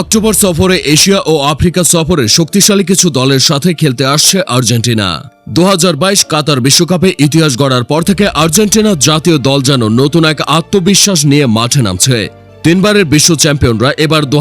October সফরে Asia ও Africa সফরে শক্তিশালী কিছু দলের সাথে খেলতে আসছে আর্জেন্টিনা। দুহাজার বাইশ কাতার বিশ্বকাপে ইতিহাস গড়ার পর থেকে আর্জেন্টিনা জাতীয় দল যেন নতুন এক আত্মবিশ্বাস নিয়ে মাঠে নামছে। তিনবারের বিশ্ব চ্যাম্পিয়নরা এবার দু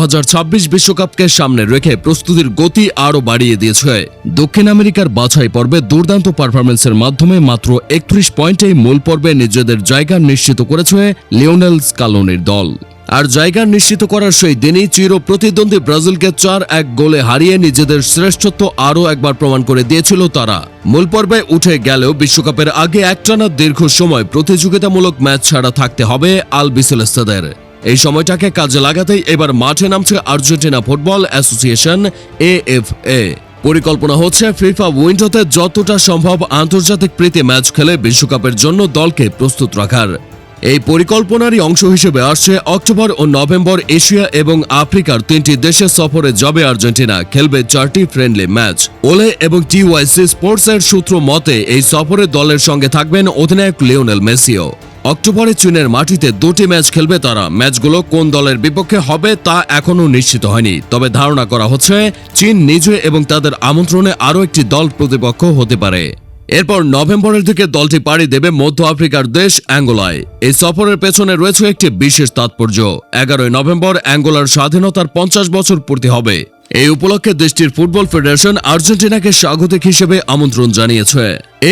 বিশ্বকাপকে সামনে রেখে প্রস্তুতির গতি আরও বাড়িয়ে দিয়েছে। দক্ষিণ আমেরিকার বাছাই পর্বে দুর্দান্ত পারফরমেন্সের মাধ্যমে মাত্র একত্রিশ পয়েন্টেই মূল পর্বে নিজেদের জায়গা নিশ্চিত করেছে লিওনেল স্কালোনির দল। আর জায়গা নিশ্চিত করার সেই দিনই চির প্রতিদ্বন্দ্বী ব্রাজিলকে চার এক গোলে হারিয়ে নিজেদের শ্রেষ্ঠত্ব আরও একবার প্রমাণ করে দিয়েছিল তারা। মূল পর্বে উঠে গেলেও বিশ্বকাপের আগে একটানা দীর্ঘ সময় প্রতিযোগিতামূলক ম্যাচ ছাড়া থাকতে হবে আল বিসেলেস্তাদের এই সময়টাকে কাজে লাগাতেই এবার মাঠে নামছে আর্জেন্টিনা ফুটবল অ্যাসোসিয়েশন এএফএ। পরিকল্পনা হচ্ছে ফিফা উইন্ডোতে যতটা সম্ভব আন্তর্জাতিক প্রীতি ম্যাচ খেলে বিশ্বকাপের জন্য দলকে প্রস্তুত রাখার। এই পরিকল্পনারই অংশ হিসেবে আসছে অক্টোবর ও নভেম্বর এশিয়া এবং আফ্রিকার তিনটি দেশে সফরে যাবে আর্জেন্টিনা, খেলবে চারটি ফ্রেন্ডলি ম্যাচ ওলে এবং টিওয়াইসি স্পোর্টসের সূত্র মতে, এই সফরে দলের সঙ্গে থাকবেন অধিনায়ক লিওনেল মেসিও। অক্টোবরে চীনের মাটিতে দুটি ম্যাচ খেলবে তারা। ম্যাচগুলো কোন দলের বিপক্ষে হবে তা এখনও নিশ্চিত হয়নি। তবে ধারণা করা হচ্ছে, চীন নিজে এবং তাদের আমন্ত্রণে আরও একটি দল প্রতিপক্ষ হতে পারে। এরপর নভেম্বরের দিকে দলটি পাড়ি দেবে মধ্য আফ্রিকার দেশ অ্যাঙ্গোলায়। এই সফরের পেছনে রয়েছে একটি বিশেষ তাৎপর্য। এগারোই নভেম্বর অ্যাঙ্গোলার স্বাধীনতার পঞ্চাশ বছর পূর্তি হবে। এই উপলক্ষে দেশটির ফুটবল ফেডারেশন আর্জেন্টিনাকে স্বাগতিক হিসেবে আমন্ত্রণ জানিয়েছে।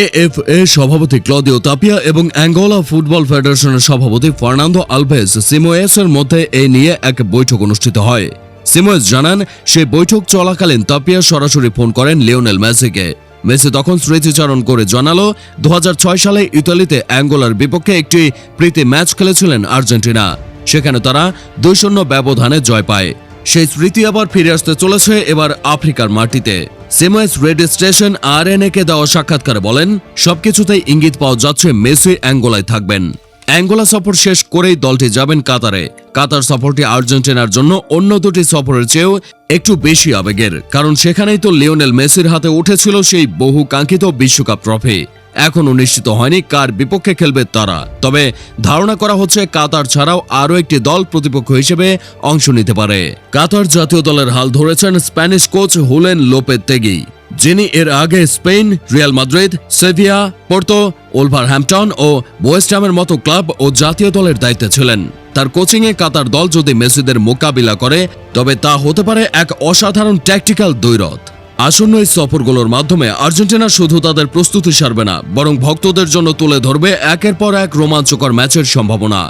এএফএ সভাপতি ক্লদিও তাপিয়া এবং অ্যাঙ্গোলা ফুটবল ফেডারেশনের সভাপতি ফার্নান্দো আলভেস সিমোয়েসের মধ্যে এই নিয়ে এক বৈঠক অনুষ্ঠিত হয়। সিমোয়েস জানান সেই বৈঠক চলাকালীন তাপিয়া সরাসরি ফোন করেন লিওনেল মেসিকে। মেসি তখন স্মৃতিচারণ করে জানালো দু হাজার ছয় সালে ইতালিতে অ্যাঙ্গোলার বিপক্ষে একটি প্রীতি ম্যাচ খেলেছিলেন আর্জেন্টিনা। সেখানে তারা দুই শূন্য ব্যবধানে জয় পায়। সেই স্মৃতি আবার ফিরে আসতে চলেছে এবার আফ্রিকার মাটিতে। সিমোয়েস রেডিও স্টেশন আর কে দেওয়া সাক্ষাৎকারে বলেন, সবকিছুতেই ইঙ্গিত পাওয়া যাচ্ছে মেসি অ্যাঙ্গোলায় থাকবেন। অ্যাঙ্গোলা সফর শেষ করেই দলটি যাবেন কাতারে। কাতার সফরটি আর্জেন্টিনার জন্য অন্য দুটি সফরের চেয়েও একটু বেশি আবেগের। কারণ সেখানেই তো লিওনেল মেসির হাতে উঠেছিল সেই বহু কাঙ্ক্ষিত বিশ্বকাপ ট্রফি। এখনও নিশ্চিত হয়নি কার বিপক্ষে খেলবে তারা। তবে ধারণা করা হচ্ছে কাতার ছাড়াও আরও একটি দল প্রতিপক্ষ হিসেবে অংশ নিতে পারে। কাতার জাতীয় দলের হাল ধরেছেন Spanish coach Julen Lopetegui যিনি এর আগে Spain, Real Madrid, Sevilla, Porto, Wolverhampton ও ওয়েস্টহ্যামের মতো ক্লাব ও জাতীয় দলের দায়িত্বে ছিলেন। তার কোচিংয়ে কাতার দল যদি মেসিদের মোকাবিলা করে, তবে তা হতে পারে এক অসাধারণ ট্যাকটিক্যাল দৈরথ আসন্ন এই সফরগুলোর মাধ্যমে আর্জেন্টিনা শুধু তাদের প্রস্তুতি সারবে না, বরং ভক্তদের জন্য তুলে ধরবে একের পর এক রোমাঞ্চকর ম্যাচের সম্ভাবনা।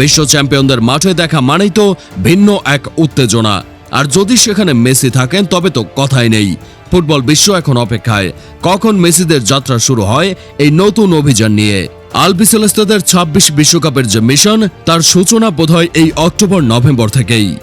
বিশ্ব চ্যাম্পিয়নদের মাঠে দেখা মানেই তো ভিন্ন এক উত্তেজনা। আর যদি সেখানে মেসি থাকেন, তবে তো কথাই নেই। ফুটবল বিশ্ব এখন অপেক্ষায়। কখন মেসিদের যাত্রা শুরু হয়, এই নতুন অভিযান নিয়ে। আলবিসেলস্তাদের ছাব্বিশ বিশ্বকাপের যে মিশন, তার সূচনা বোধহয় এই অক্টোবর নভেম্বর থেকেই।